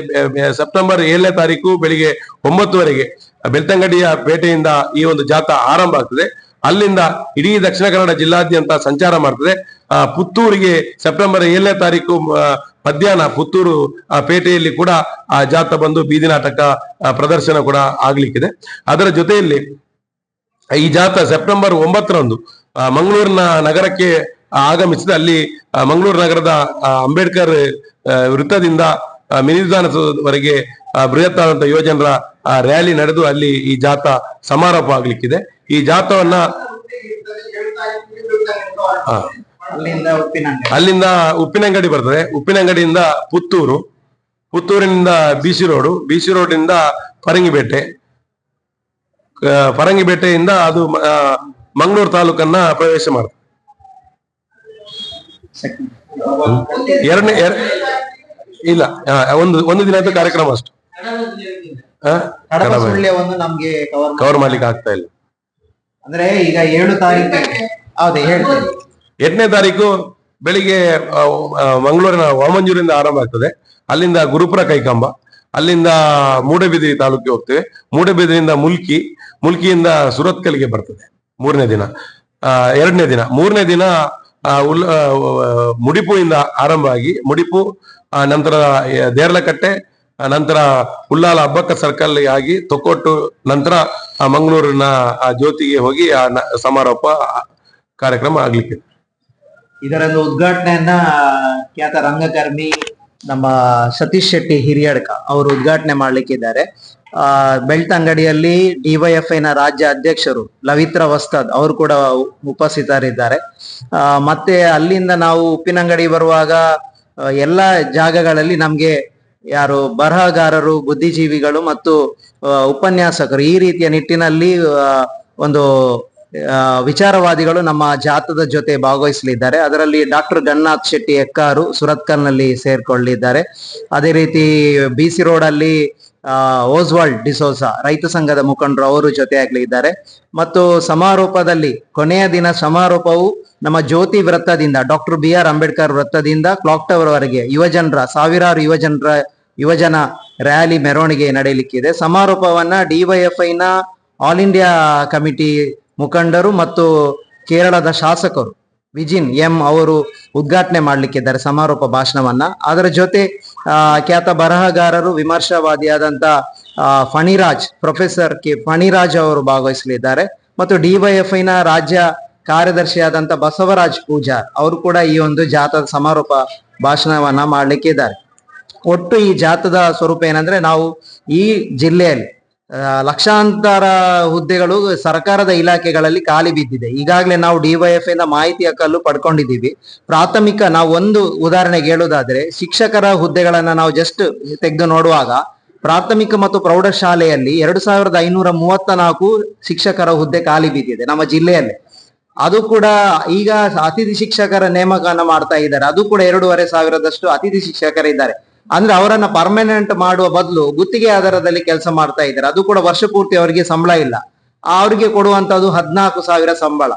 Speaker 2: ಸೆಪ್ಟೆಂಬರ್ ಏಳನೇ ತಾರೀಕು ಬೆಳಿಗ್ಗೆ ಒಂಬತ್ತುವರೆಗೆ ಬೆಳ್ತಂಗಡಿಯ ಪೇಟೆಯಿಂದ ಈ ಒಂದು ಜಾಥಾ ಆರಂಭ ಆಗ್ತದೆ. ಅಲ್ಲಿಂದ ಇಡೀ ದಕ್ಷಿಣ ಕನ್ನಡ ಜಿಲ್ಲಾದ್ಯಂತ ಸಂಚಾರ ಮಾಡ್ತದೆ. ಪುತ್ತೂರಿಗೆ ಸೆಪ್ಟೆಂಬರ್ ಏಳನೇ ತಾರೀಕು ಮಧ್ಯಾಹ್ನ ಪುತ್ತೂರು ಪೇಟೆಯಲ್ಲಿ ಕೂಡ ಆ ಜಾಥಾ ಬಂದು ಬೀದಿ ನಾಟಕ ಪ್ರದರ್ಶನ ಕೂಡ ಆಗ್ಲಿಕ್ಕಿದೆ. ಅದರ ಜೊತೆಯಲ್ಲಿ ಈ ಜಾಥಾ ಸೆಪ್ಟೆಂಬರ್ ಒಂಬತ್ತರಂದು ಮಂಗಳೂರಿನ ನಗರಕ್ಕೆ ಆಗಮಿಸಿದ ಅಲ್ಲಿ ಮಂಗಳೂರು ನಗರದ ಅಂಬೇಡ್ಕರ್ ವೃತ್ತದಿಂದ ಆ, ಮಿನಿ ವಿಧಾನಸೌಧವರೆಗೆ ಬೃಹತ್ ಬೃಹತ್ತಾದಂತ ಯುವಜನರ ರ್ಯಾಲಿ ನಡೆದು ಅಲ್ಲಿ ಈ ಜಾಥಾ ಸಮಾರೋಪ ಆಗ್ಲಿಕ್ಕಿದೆ. ಈ ಜಾಥಾವನ್ನ
Speaker 3: ಅಲ್ಲಿಂದ ಉಪ್ಪಿನಂಗಡಿ.
Speaker 2: ಬರ್ತದೆ. ಉಪ್ಪಿನಂಗಡಿಯಿಂದ ಪುತ್ತೂರು ಪುತ್ತೂರಿನಿಂದ ಬಿಸಿ ರೋಡು ಬಿಸಿ ರೋಡಿಂದ ಪರಂಗಿಬೇಟೆ ಪರಂಗಿಬೇಟೆ ಫರಂಗಿಪೇಟೆಯಿಂದ ಅದು ಮಂಗಳೂರು ತಾಲೂಕನ್ನ ಪ್ರವೇಶ ಮಾಡ್ತದೆ. ಎರಡನೇ ಎರ- ಇಲ್ಲ ಒಂದು ಒಂದು ದಿನದ ಕಾರ್ಯಕ್ರಮ ಅಷ್ಟು.
Speaker 3: ನಮ್ಗೆ ಕವರ್
Speaker 2: ಮಾಡ್ಲಿಕ್ಕೆ ಆಗ್ತಾ ಇಲ್ಲ.
Speaker 3: ಅಂದ್ರೆ ಈಗ ಏಳು ತಾರೀಕು ಹೌದು ಹೇಳ್ತೇನೆ.
Speaker 2: ಎಂಟನೇ ತಾರೀಕು ಬೆಳಿಗ್ಗೆ ಮಂಗಳೂರಿನ ವಾಮಂಜೂರಿಂದ ಆರಂಭ ಆಗ್ತದೆ. ಅಲ್ಲಿಂದ ಗುರುಪುರ ಕೈಕಂಬ ಅಲ್ಲಿಂದ ಮೂಡಬಿದಿರಿ ತಾಲೂಕಿಗೆ ಹೋಗ್ತೇವೆ. ಮೂಡಬಿದಿರಿಯಿಂದ ಮುಲ್ಕಿ ಮುಲ್ಕಿಯಿಂದ ಸುರತ್ಕಲ್ಗೆ ಬರ್ತದೆ. ಮೂರನೇ ದಿನ. ಆ, ಎರಡನೇ ದಿನ. ಮೂರನೇ ದಿನ ಉಲ್ ಆ, ಮುಡಿಪುಯಿಂದ ಆರಂಭ ಆಗಿ ಮುಡಿಪು ನಂತರ ದೇರ್ಲಕಟ್ಟೆ ನಂತರ ಉಳ್ಳಾಲ ಹಬ್ಬಕ್ಕ ಸರ್ಕಲ್ ಆಗಿ ತೊಕ್ಕೊಟ್ಟು ನಂತರ ಆ, ಮಂಗಳೂರಿನ ಆ ಜ್ಯೋತಿಗೆ ಹೋಗಿ ಆ ಸಮಾರೋಪ ಕಾರ್ಯಕ್ರಮ ಆಗ್ಲಿಕ್ಕೆ.
Speaker 3: ಇದರಲ್ಲಿ ಉದ್ಘಾಟನೆಯನ್ನ ಖ್ಯಾತ ರಂಗಕರ್ಮಿ ನಮ್ಮ ಸತೀಶ್ ಶೆಟ್ಟಿ ಹಿರಿಯಡ್ಕ ಅವರು ಉದ್ಘಾಟನೆ ಮಾಡ್ಲಿಕ್ಕಿದ್ದಾರೆ. ಆ ಬೆಳ್ತಂಗಡಿಯಲ್ಲಿ ಡಿವೈಎಫ್ಐ ನ ರಾಜ್ಯ ಅಧ್ಯಕ್ಷರು ಲವಿತ್ರ ವಸ್ತಾದ್ ಅವರು ಕೂಡ ಉಪಸ್ಥಿತರಿದ್ದಾರೆ. ಮತ್ತೆ ಅಲ್ಲಿಂದ ನಾವು ಉಪ್ಪಿನಂಗಡಿ ಬರುವಾಗ ಎಲ್ಲ ಜಾಗಗಳಲ್ಲಿ ನಮ್ಗೆ ಯಾರು ಬರಹಗಾರರು, ಬುದ್ಧಿಜೀವಿಗಳು ಮತ್ತು ಉಪನ್ಯಾಸಕರು ಈ ರೀತಿಯ ನಿಟ್ಟಿನಲ್ಲಿ ಒಂದು ವಿಚಾರವಾದಿಗಳು ನಮ್ಮ ಜಾತದ ಜೊತೆ ಭಾಗವಹಿಸಲಿದ್ದಾರೆ. ಅದರಲ್ಲಿ ಡಾಕ್ಟರ್ ಗನ್ನಾಥ್ ಶೆಟ್ಟಿ ಎಕ್ಕಾರು ಸುರತ್ಕಲ್ನಲ್ಲಿ ಸೇರ್ಕೊಳ್ಳಿದ್ದಾರೆ. ಅದೇ ರೀತಿ ಬಿ ಸಿ ರೋಡ್ ಅಲ್ಲಿ ಓಸ್ವಾಲ್ಡ್ ಡಿಸೋಸ ರೈತ ಸಂಘದ ಮುಖಂಡರು ಅವರು ಜೊತೆಯಾಗಲಿದ್ದಾರೆ. ಮತ್ತು ಸಮಾರೋಪದಲ್ಲಿ ಕೊನೆಯ ದಿನ ಸಮಾರೋಪವು ನಮ್ಮ ಜ್ಯೋತಿ ವೃತ್ತದಿಂದ, ಡಾಕ್ಟರ್ ಬಿ ಆರ್ ಅಂಬೇಡ್ಕರ್ ವೃತ್ತದಿಂದ ಕ್ಲಾಕ್ ಟವರ್ ವರೆಗೆ ಯುವಜನರ, ಸಾವಿರಾರು ಯುವಜನರ, ಯುವಜನ ರ್ಯಾಲಿ ಮೆರವಣಿಗೆ ನಡೆಯಲಿಕ್ಕಿದೆ. ಸಮಾರೋಪವನ್ನ ಡಿವೈಎಫ್ಐನ ಆಲ್ ಇಂಡಿಯಾ ಕಮಿಟಿ ಮುಖಂಡರು ಮತ್ತು ಕೇರಳದ ಶಾಸಕರು ವಿಜಿನ್ ಎಂ ಅವರು ಉದ್ಘಾಟನೆ ಮಾಡ್ಲಿಕ್ಕಿದ್ದಾರೆ ಸಮಾರೋಪ ಭಾಷಣವನ್ನ. ಅದರ ಜೊತೆ ಖ್ಯಾತ ಬರಹಗಾರರು, ವಿಮರ್ಶಾವಾದಿಯಾದಂತ ಫಣಿರಾಜ್, ಪ್ರೊಫೆಸರ್ ಕೆ ಫಣಿರಾಜ್ ಅವರು ಭಾಗವಹಿಸಲಿದ್ದಾರೆ. ಮತ್ತು ಡಿವೈಎಫ್ಐನ ನ ರಾಜ್ಯ ಕಾರ್ಯದರ್ಶಿಯಾದಂತ ಬಸವರಾಜ್ ಪೂಜಾರ್ ಅವರು ಕೂಡ ಈ ಒಂದು ಜಾಥಾದ ಸಮಾರೋಪ ಭಾಷಣವನ್ನ ಮಾಡ್ಲಿಕ್ಕಿದ್ದಾರೆ ಒಟ್ಟು ಈ ಜಾಥದ ಸ್ವರೂಪ ಏನಂದ್ರೆ, ನಾವು ಈ ಜಿಲ್ಲೆಯಲ್ಲಿ ಲಕ್ಷಾಂತರ ಹುದ್ದೆಗಳು ಸರ್ಕಾರದ ಇಲಾಖೆಗಳಲ್ಲಿ ಖಾಲಿ ಬಿದ್ದಿದೆ. ಈಗಾಗಲೇ ನಾವು ಡಿವೈಎಫ್ ಇಂದ ಮಾಹಿತಿ ಕಲ್ಲು ಪಡ್ಕೊಂಡಿದ್ದೀವಿ. ಪ್ರಾಥಮಿಕ ನಾವು ಒಂದು ಉದಾಹರಣೆಗೆ ಹೇಳುವುದಾದ್ರೆ ಶಿಕ್ಷಕರ ಹುದ್ದೆಗಳನ್ನ ನಾವು ಜಸ್ಟ್ ತೆಗೆದು ನೋಡುವಾಗ, ಪ್ರಾಥಮಿಕ ಮತ್ತು ಪ್ರೌಢಶಾಲೆಯಲ್ಲಿ ಎರಡು ಸಾವಿರದ ಐನೂರ ಮೂವತ್ತ ನಾಲ್ಕು ಶಿಕ್ಷಕರ ಹುದ್ದೆ ಖಾಲಿ ಬಿದ್ದಿದೆ ನಮ್ಮ ಜಿಲ್ಲೆಯಲ್ಲಿ. ಅದು ಕೂಡ ಈಗ ಅತಿಥಿ ಶಿಕ್ಷಕರ ನೇಮಕವನ್ನು ಮಾಡ್ತಾ ಇದ್ದಾರೆ. ಅದು ಕೂಡ ಎರಡೂವರೆ ಸಾವಿರದಷ್ಟು ಅತಿಥಿ ಶಿಕ್ಷಕರಿದ್ದಾರೆ. ಅಂದ್ರೆ ಅವರನ್ನ ಪರ್ಮನೆಂಟ್ ಮಾಡುವ ಬದಲು ಗುತ್ತಿಗೆ ಆಧಾರದಲ್ಲಿ ಕೆಲಸ ಮಾಡ್ತಾ ಇದ್ದಾರೆ. ಅದು ಕೂಡ ವರ್ಷ ಪೂರ್ತಿ ಅವರಿಗೆ ಸಂಬಳ ಇಲ್ಲ. ಅವರಿಗೆ ಕೊಡುವಂತದ್ದು ಹದಿನಾಲ್ಕು ಸಾವಿರ ಸಂಬಳ.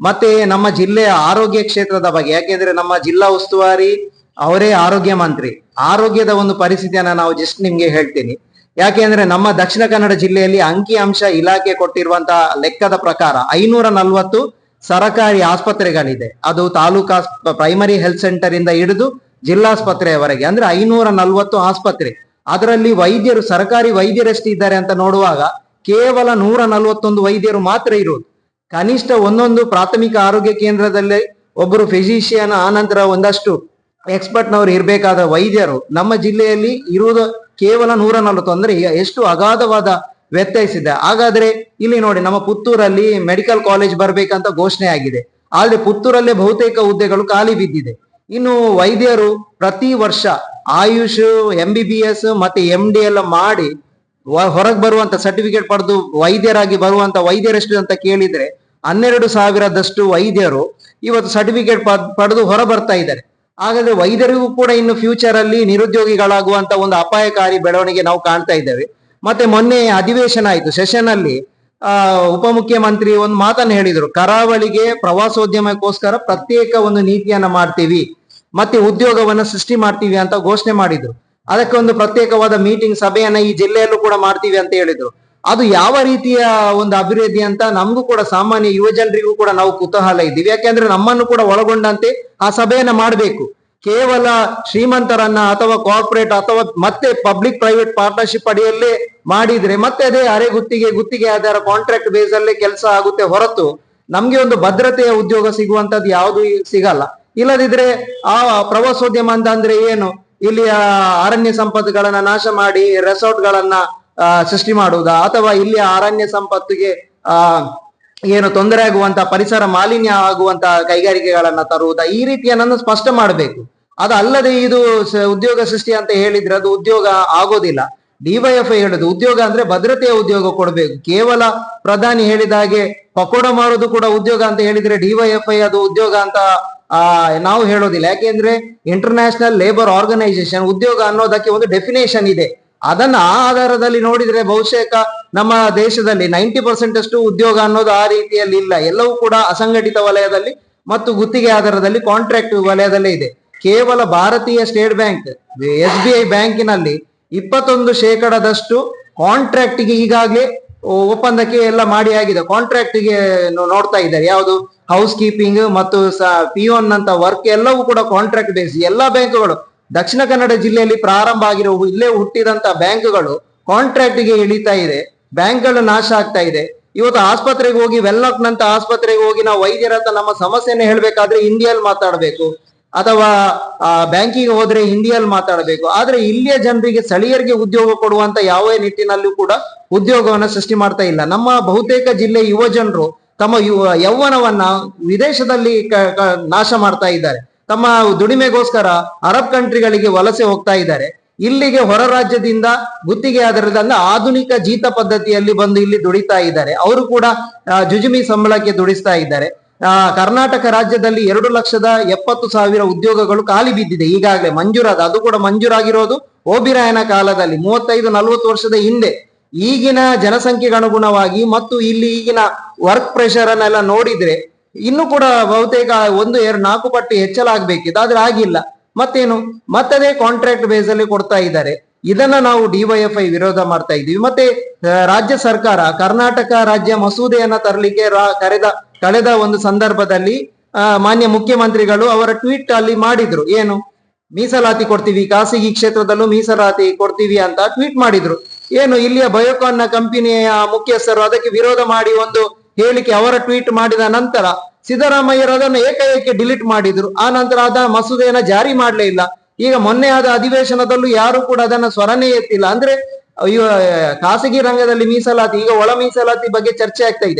Speaker 3: ಮತ್ತೆ ನಮ್ಮ ಜಿಲ್ಲೆಯ ಆರೋಗ್ಯ ಕ್ಷೇತ್ರದ ಬಗ್ಗೆ, ಯಾಕೆಂದ್ರೆ ನಮ್ಮ ಜಿಲ್ಲಾ ಉಸ್ತುವಾರಿ ಅವರೇ ಆರೋಗ್ಯ ಮಂತ್ರಿ. ಆರೋಗ್ಯದ ಒಂದು ಪರಿಸ್ಥಿತಿಯನ್ನ ನಾವು ಜಸ್ಟ್ ನಿಮ್ಗೆ ಹೇಳ್ತೀನಿ. ಯಾಕೆಂದ್ರೆ ನಮ್ಮ ದಕ್ಷಿಣ ಕನ್ನಡ ಜಿಲ್ಲೆಯಲ್ಲಿ ಅಂಕಿ ಅಂಶ ಇಲಾಖೆ ಕೊಟ್ಟಿರುವಂತಹ ಲೆಕ್ಕದ ಪ್ರಕಾರ ಐನೂರ ನಲ್ವತ್ತು ಸರಕಾರಿ ಆಸ್ಪತ್ರೆಗಳಿದೆ. ಅದು ತಾಲೂಕಾ ಪ್ರೈಮರಿ ಹೆಲ್ತ್ ಸೆಂಟರ್ ಇಂದ ಹಿಡಿದು ಜಿಲ್ಲಾಸ್ಪತ್ರೆಯವರೆಗೆ, ಅಂದ್ರೆ ಐನೂರ ನಲ್ವತ್ತು ಆಸ್ಪತ್ರೆ. ಅದರಲ್ಲಿ ವೈದ್ಯರು, ಸರ್ಕಾರಿ ವೈದ್ಯರೆಷ್ಟು ಇದ್ದಾರೆ ಅಂತ ನೋಡುವಾಗ ಕೇವಲ ನೂರ ನಲವತ್ತೊಂದು ವೈದ್ಯರು ಮಾತ್ರ ಇರೋದು. ಕನಿಷ್ಠ ಒಂದೊಂದು ಪ್ರಾಥಮಿಕ ಆರೋಗ್ಯ ಕೇಂದ್ರದಲ್ಲಿ ಒಬ್ಬರು ಫಿಸಿಷಿಯನ್ ಆನಂತರ ಒಂದಷ್ಟು ಎಕ್ಸ್ಪರ್ಟ್ನವರು ಇರಬೇಕಾದ ವೈದ್ಯರು ನಮ್ಮ ಜಿಲ್ಲೆಯಲ್ಲಿ ಇರುವುದು ಕೇವಲ ನೂರ ನಲ್ವತ್ತು ಅಂದ್ರೆ ಎಷ್ಟು ಅಗಾಧವಾದ ವ್ಯತ್ಯಾಸಿದೆ ಹಾಗಾದ್ರೆ ಇಲ್ಲಿ ನೋಡಿ, ನಮ್ಮ ಪುತ್ತೂರಲ್ಲಿ ಮೆಡಿಕಲ್ ಕಾಲೇಜ್ ಬರಬೇಕಂತ ಘೋಷಣೆ ಆಗಿದೆ ಆದ್ರೆ ಪುತ್ತೂರಲ್ಲೇ ಬಹುತೇಕ ಹುದ್ದೆಗಳು ಖಾಲಿ ಬಿದ್ದಿದೆ. ಇನ್ನು ವೈದ್ಯರು ಪ್ರತಿ ವರ್ಷ AYUSH M B B S ಮತ್ತೆ ಎಂ ಡಿ ಎಲ್ಲ ಮಾಡಿ ಹೊರಗೆ ಬರುವಂತ ಸರ್ಟಿಫಿಕೇಟ್ ಪಡೆದು ವೈದ್ಯರಾಗಿ ಬರುವಂತ ವೈದ್ಯರೆಷ್ಟು ಅಂತ ಕೇಳಿದ್ರೆ ಹನ್ನೆರಡು ಸಾವಿರದಷ್ಟು ವೈದ್ಯರು ಇವತ್ತು ಸರ್ಟಿಫಿಕೇಟ್ ಪಡೆದು ಹೊರ ಬರ್ತಾ ಇದ್ದಾರೆ. ಹಾಗಾದ್ರೆ ವೈದ್ಯರಿಗೂ ಕೂಡ ಇನ್ನು ಫ್ಯೂಚರ್ ಅಲ್ಲಿ ನಿರುದ್ಯೋಗಿಗಳಾಗುವಂತ ಒಂದು ಅಪಾಯಕಾರಿ ಬೆಳವಣಿಗೆ ನಾವು ಕಾಣ್ತಾ ಇದ್ದೇವೆ. ಮತ್ತೆ ಮೊನ್ನೆ ಅಧಿವೇಶನ ಆಯ್ತು. ಸೆಷನ್ ಅಲ್ಲಿ, ಆ, ಉಪಮುಖ್ಯಮಂತ್ರಿ ಒಂದು ಮಾತನ್ನು ಹೇಳಿದ್ರು. ಕರಾವಳಿಗೆ ಪ್ರವಾಸೋದ್ಯಮಕ್ಕೋಸ್ಕರ ಪ್ರತ್ಯೇಕ ಒಂದು ನೀತಿಯನ್ನ ಮಾಡ್ತೀವಿ. ಮತ್ತೆ ಉದ್ಯೋಗವನ್ನ ಸೃಷ್ಟಿ ಮಾಡ್ತೀವಿ ಅಂತ ಘೋಷಣೆ ಮಾಡಿದ್ರು. ಅದಕ್ಕೆ ಒಂದು ಪ್ರತ್ಯೇಕವಾದ ಮೀಟಿಂಗ್ ಸಭೆಯನ್ನ ಈ ಜಿಲ್ಲೆಯಲ್ಲೂ ಕೂಡ ಮಾಡ್ತೀವಿ ಅಂತ ಹೇಳಿದ್ರು. ಅದು ಯಾವ ರೀತಿಯ ಒಂದು ಅಭಿವೃದ್ಧಿ ಅಂತ ನಮಗೂ ಕೂಡ ಸಾಮಾನ್ಯ ಯುವ ಜನರಿಗೂ ಕೂಡ ನಾವು ಕುತೂಹಲ ಇದ್ದೀವಿ. ಯಾಕೆಂದ್ರೆ ನಮ್ಮನ್ನು ಕೂಡ ಒಳಗೊಂಡಂತೆ ಆ ಸಭೆಯನ್ನ ಮಾಡಬೇಕು. ಕೇವಲ ಶ್ರೀಮಂತರನ್ನ ಅಥವಾ ಕಾರ್ಪೊರೇಟ್ ಅಥವಾ ಮತ್ತೆ ಪಬ್ಲಿಕ್ ಪ್ರೈವೇಟ್ ಪಾರ್ಟ್ನರ್ಶಿಪ್ ಅಡಿಯಲ್ಲೇ ಮಾಡಿದ್ರೆ ಮತ್ತೆ ಅದೇ ಅರೆ ಗುತ್ತಿಗೆ ಗುತ್ತಿಗೆ ಆಧಾರ ಕಾಂಟ್ರಾಕ್ಟ್ ಬೇಸ್ ಅಲ್ಲೇ ಕೆಲಸ ಆಗುತ್ತೆ ಹೊರತು ನಮ್ಗೆ ಒಂದು ಭದ್ರತೆಯ ಉದ್ಯೋಗ ಸಿಗುವಂತದ್ದು ಯಾವುದು ಸಿಗಲ್ಲ. ಇಲ್ಲದಿದ್ರೆ ಆ ಪ್ರವಾಸೋದ್ಯಮ ಅಂತ ಅಂದ್ರೆ ಏನು? ಇಲ್ಲಿಯ ಅರಣ್ಯ ಸಂಪತ್ತುಗಳನ್ನ ನಾಶ ಮಾಡಿ ರೆಸಾರ್ಟ್ ಗಳನ್ನ ಸೃಷ್ಟಿ ಮಾಡುವುದಾ? ಅಥವಾ ಇಲ್ಲಿ ಅರಣ್ಯ ಸಂಪತ್ತಿಗೆ, ಆ, ಏನು ತೊಂದರೆ ಆಗುವಂತ ಪರಿಸರ ಮಾಲಿನ್ಯ ಆಗುವಂತ ಕೈಗಾರಿಕೆಗಳನ್ನ ತರುವುದಾ? ಈ ರೀತಿಯನ್ನ ಸ್ಪಷ್ಟ ಮಾಡಬೇಕು. ಅದಲ್ಲದೆ ಇದು ಉದ್ಯೋಗ ಸೃಷ್ಟಿ ಅಂತ ಹೇಳಿದ್ರೆ ಅದು ಉದ್ಯೋಗ ಆಗೋದಿಲ್ಲ. ಡಿವೈಎಫ್ಐ ಹೇಳುದು, ಉದ್ಯೋಗ ಅಂದ್ರೆ ಭದ್ರತೆಯ ಉದ್ಯೋಗ ಕೊಡಬೇಕು. ಕೇವಲ ಪ್ರಧಾನಿ ಹೇಳಿದ ಹಾಗೆ ಪಕೋಡ ಮಾಡೋದು ಕೂಡ ಉದ್ಯೋಗ ಅಂತ ಹೇಳಿದ್ರೆ ಡಿವೈಎಫ್ಐ ಅದು ಉದ್ಯೋಗ ಅಂತ ಆ, ನಾವು ಹೇಳೋದಿಲ್ಲ. ಯಾಕೆಂದ್ರೆ ಇಂಟರ್ನ್ಯಾಷನಲ್ ಲೇಬರ್ ಆರ್ಗನೈಸೇಷನ್ ಉದ್ಯೋಗ ಅನ್ನೋದಕ್ಕೆ ಒಂದು ಡೆಫಿನೇಷನ್ ಇದೆ. ಅದನ್ನ ಆ ಆಧಾರದಲ್ಲಿ ನೋಡಿದ್ರೆ ಬಹುಶಃ ನಮ್ಮ ದೇಶದಲ್ಲಿ ನೈಂಟಿ ಪರ್ಸೆಂಟ್ ಅಷ್ಟು ಉದ್ಯೋಗ ಅನ್ನೋದು ಆ ರೀತಿಯಲ್ಲಿ ಇಲ್ಲ. ಎಲ್ಲವೂ ಕೂಡ ಅಸಂಘಟಿತ ವಲಯದಲ್ಲಿ ಮತ್ತು ಗುತ್ತಿಗೆ ಆಧಾರದಲ್ಲಿ ಕಾಂಟ್ರಾಕ್ಟ್ ವಲಯದಲ್ಲೇ ಇದೆ. ಕೇವಲ Bharatiya state bank S B I ಬ್ಯಾಂಕಿನಲ್ಲಿ ಇಪ್ಪತ್ತೊಂದು ಶೇಕಡದಷ್ಟು ಕಾಂಟ್ರಾಕ್ಟ್ಗೆ ಈಗಾಗಲೇ ಒಪ್ಪಂದಕ್ಕೆ ಎಲ್ಲ ಮಾಡಿ ಆಗಿದೆ. ಕಾಂಟ್ರಾಕ್ಟ್ಗೆ ನೋಡ್ತಾ ಇದ್ದಾರೆ. ಯಾವುದು? ಹೌಸ್ ಕೀಪಿಂಗ್ ಮತ್ತು ಪಿಯೋನ್ ಅಂತ ವರ್ಕ್ ಎಲ್ಲವೂ ಕೂಡ ಕಾಂಟ್ರಾಕ್ಟ್ ಬೇಸ್ ಎಲ್ಲಾ ಬ್ಯಾಂಕುಗಳು ದಕ್ಷಿಣ ಕನ್ನಡ ಜಿಲ್ಲೆಯಲ್ಲಿ ಪ್ರಾರಂಭ ಆಗಿರೋ ಇಲ್ಲೇ ಹುಟ್ಟಿದಂತ ಬ್ಯಾಂಕುಗಳು ಕಾಂಟ್ರಾಕ್ಟ್ಗೆ ಇಳಿತಾ ಇದೆ. ಬ್ಯಾಂಕ್ಗಳು ನಾಶ ಆಗ್ತಾ ಇದೆ. ಇವತ್ತು ಆಸ್ಪತ್ರೆಗೆ ಹೋಗಿ ವೆಲ್ಲಾಕ್ ನಂತ ಆಸ್ಪತ್ರೆಗೆ ಹೋಗಿ ನಾವು ವೈದ್ಯರ ಹತ್ರ ನಮ್ಮ ಸಮಸ್ಯೆನ ಹೇಳ್ಬೇಕಾದ್ರೆ ಹಿಂದಿಯಲ್ಲಿ ಮಾತಾಡಬೇಕು. ಅಥವಾ ಬ್ಯಾಂಕಿಗೆ ಹೋದ್ರೆ ಹಿಂದಿಯಲ್ಲಿ ಮಾತಾಡಬೇಕು. ಆದ್ರೆ ಇಲ್ಲಿಯ ಜನರಿಗೆ ಸ್ಥಳೀಯರಿಗೆ ಉದ್ಯೋಗ ಕೊಡುವಂತ ಯಾವ ನಿಟ್ಟಿನಲ್ಲೂ ಕೂಡ ಉದ್ಯೋಗವನ್ನ ಸೃಷ್ಟಿ ಮಾಡ್ತಾ ಇಲ್ಲ. ನಮ್ಮ ಬಹುತೇಕ ಜಿಲ್ಲೆ ಯುವ ಜನರು ತಮ್ಮ ಯೌವನವನ್ನ ವಿದೇಶದಲ್ಲಿ ನಾಶ ಮಾಡ್ತಾ ಇದ್ದಾರೆ. ತಮ್ಮ ದುಡಿಮೆಗೋಸ್ಕರ ಅರಬ್ ಕಂಟ್ರಿಗಳಿಗೆ ವಲಸೆ ಹೋಗ್ತಾ ಇದ್ದಾರೆ. ಇಲ್ಲಿಗೆ ಹೊರ ರಾಜ್ಯದಿಂದ ಗುತ್ತಿಗೆ ಆಧಾರದ ಆಧುನಿಕ ಜೀತ ಪದ್ಧತಿಯಲ್ಲಿ ಬಂದು ಇಲ್ಲಿ ದುಡಿತಾ ಇದ್ದಾರೆ. ಅವರು ಕೂಡ ಜುಜುಮಿ ಸಂಬಳಕ್ಕೆ ದುಡಿಸ್ತಾ ಇದ್ದಾರೆ. ಕರ್ನಾಟಕ ರಾಜ್ಯದಲ್ಲಿ ಎರಡು ಲಕ್ಷದ ಎಪ್ಪತ್ತು ಸಾವಿರ ಉದ್ಯೋಗಗಳು ಖಾಲಿ ಬಿದ್ದಿದೆ. ಈಗಾಗಲೇ ಮಂಜೂರಾದ, ಅದು ಕೂಡ ಮಂಜೂರಾಗಿರೋದು ಓಬಿರಾಯನ ಕಾಲದಲ್ಲಿ, ಮೂವತ್ತೈದು ನಲವತ್ತು ವರ್ಷದ ಹಿಂದೆ. ಈಗಿನ ಜನಸಂಖ್ಯೆಗೆ ಅನುಗುಣವಾಗಿ ಮತ್ತು ಇಲ್ಲಿ ಈಗಿನ ವರ್ಕ್ ಪ್ರೆಷರ್ ಅನ್ನೆಲ್ಲ ನೋಡಿದ್ರೆ ಇನ್ನು ಕೂಡ ಬಹುತೇಕ ಒಂದು ಎರಡು ನಾಲ್ಕು ಪಟ್ಟು ಹೆಚ್ಚಳ ಆಗ್ಬೇಕಿತ್ತು, ಆದ್ರೆ ಆಗಿಲ್ಲ. ಮತ್ತೇನು? ಮತ್ತದೇ ಕಾಂಟ್ರಾಕ್ಟ್ ಬೇಸ್ ಅಲ್ಲಿ ಕೊಡ್ತಾ ಇದ್ದಾರೆ. ಇದನ್ನ ನಾವು ಡಿವೈಎಫ್ಐ ವಿರೋಧ ಮಾಡ್ತಾ ಇದ್ದೀವಿ. ಮತ್ತೆ ರಾಜ್ಯ ಸರ್ಕಾರ, ಕರ್ನಾಟಕ ರಾಜ್ಯ ಮಸೂದೆಯನ್ನ ತರಲಿಕ್ಕೆ ಕರೆದ, ಕಳೆದ ಒಂದು ಸಂದರ್ಭದಲ್ಲಿ ಮಾನ್ಯ ಮುಖ್ಯಮಂತ್ರಿಗಳು ಅವರ ಟ್ವೀಟ್ ಅಲ್ಲಿ ಮಾಡಿದ್ರು. ಏನು? ಮೀಸಲಾತಿ ಕೊಡ್ತೀವಿ, ಖಾಸಗಿ ಕ್ಷೇತ್ರದಲ್ಲೂ ಮೀಸಲಾತಿ ಕೊಡ್ತೀವಿ ಅಂತ ಟ್ವೀಟ್ ಮಾಡಿದ್ರು. ಏನು ಇಲ್ಲಿಯ ಬಯೋಕಾನ್ನ ಕಂಪನಿಯ ಮುಖ್ಯಸ್ಥರು ಅದಕ್ಕೆ ವಿರೋಧ ಮಾಡಿ ಒಂದು ಹೇಳಿಕೆ ಅವರ ಟ್ವೀಟ್ ಮಾಡಿದ ನಂತರ ಸಿದ್ದರಾಮಯ್ಯರು ಅದನ್ನು ಏಕಾಏಕಿ ಡಿಲೀಟ್ ಮಾಡಿದ್ರು. ಆ ನಂತರ ಅದ ಮಸೂದೆಯನ್ನ ಜಾರಿ ಮಾಡಲೇ ಇಲ್ಲ. ಈಗ ಮೊನ್ನೆ ಆದ ಅಧಿವೇಶನದಲ್ಲೂ ಯಾರು ಕೂಡ ಅದನ್ನ ಸ್ವರನೇ ಎತ್ತಿಲ್ಲ. ಅಂದ್ರೆ ಖಾಸಗಿ ರಂಗದಲ್ಲಿ ಮೀಸಲಾತಿ, ಈಗ ಒಳ ಮೀಸಲಾತಿ ಬಗ್ಗೆ ಚರ್ಚೆ ಆಗ್ತಾ ಇದೆ.